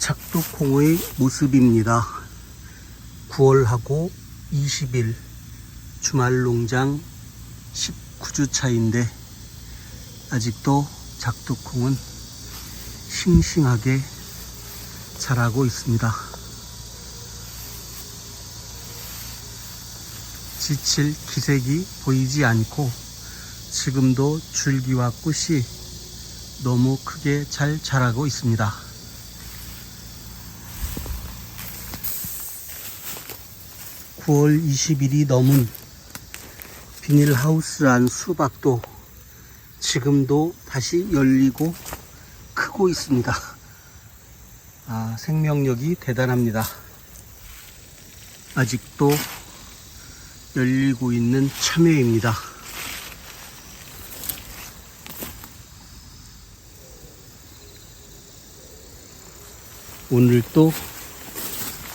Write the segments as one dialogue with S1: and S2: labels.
S1: 작두콩의 모습입니다. 9월하고 20일 주말 농장 19주 차인데 아직도 작두콩은 싱싱하게 자라고 있습니다. 지칠 기색이 보이지 않고 지금도 줄기와 꽃이 너무 크게 잘 자라고 있습니다. (9월 20일이) 넘은 비닐하우스 안 수박도 지금도 다시 열리고 크고 있습니다. 아, 생명력이 대단합니다. 아직도 열리고 있는 참외입니다. 오늘 또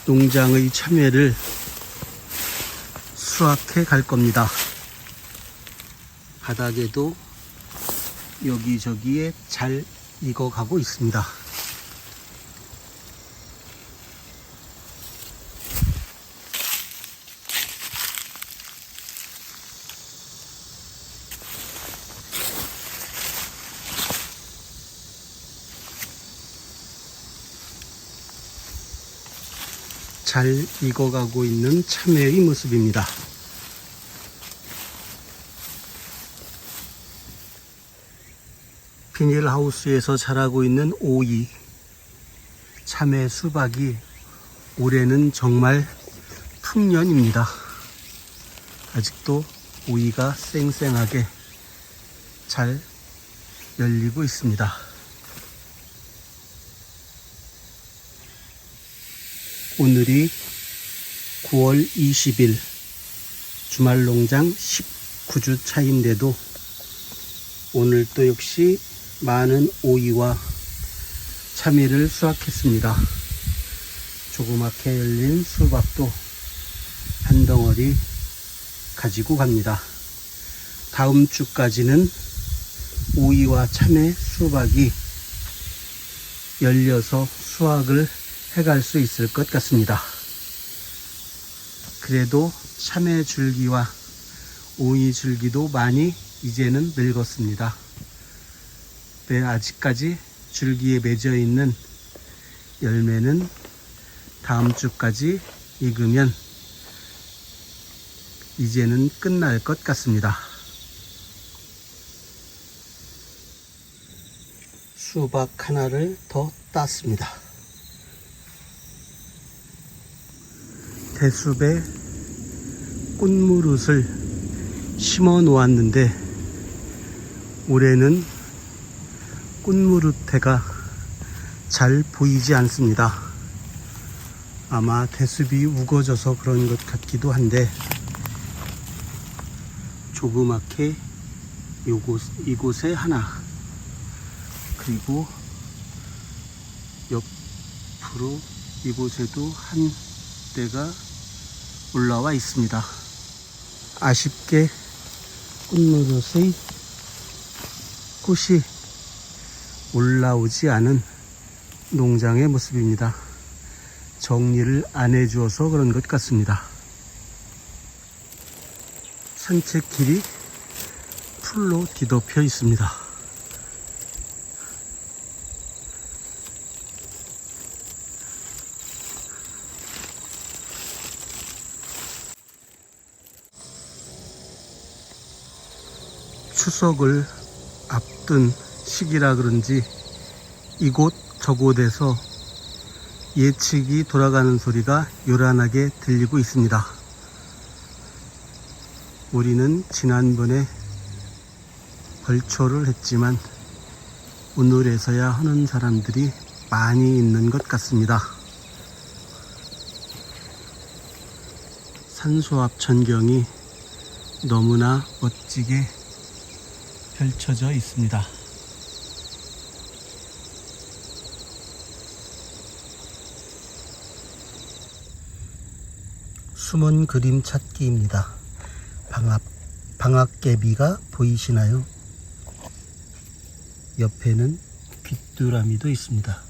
S1: 농장의 참외를 수확해 갈 겁니다. 바닥에도 여기저기에 잘 익어가고 있습니다. 잘 익어가고 있는 참외의 모습입니다. 비닐하우스에서 자라고 있는 오이, 참외 수박이 올해는 정말 풍년입니다. 아직도 오이가 쌩쌩하게 잘 열리고 있습니다. 오늘이 9월 20일 주말 농장 19주 차인데도 오늘 또 역시 많은 오이와 참외를 수확했습니다. 조그맣게 열린 수박도 한 덩어리 가지고 갑니다. 다음 주까지는 오이와 참외 수박이 열려서 수확을 해갈 수 있을 것 같습니다. 그래도 참외 줄기와 오이 줄기도 많이 이제는 늙었습니다. 네, 아직까지 줄기에 맺어 있는 열매는 다음 주까지 익으면 이제는 끝날 것 같습니다. 수박 하나를 더 땄습니다. 대숲에 꽃무릇을 심어 놓았는데 올해는 꽃무릇대가 잘 보이지 않습니다. 아마 대숲이 우거져서 그런 것 같기도 한데 조그맣게 요곳, 이곳에 하나 그리고 옆으로 이곳에도 한 대가 올라와 있습니다. 아쉽게 꽃무릇의 꽃이 올라오지 않은 농장의 모습입니다. 정리를 안 해주어서 그런 것 같습니다. 산책길이 풀로 뒤덮여 있습니다. 추석을 앞둔 시기라 그런지 이곳 저곳에서 예측이 돌아가는 소리가 요란하게 들리고 있습니다. 우리는 지난번에 벌초를 했지만 오늘에서야 하는 사람들이 많이 있는 것 같습니다. 산소압 전경이 너무나 멋지게 펼쳐져 있습니다. 숨은 그림 찾기입니다. 방학, 방학개비가 보이시나요? 옆에는 귀뚜라미도 있습니다.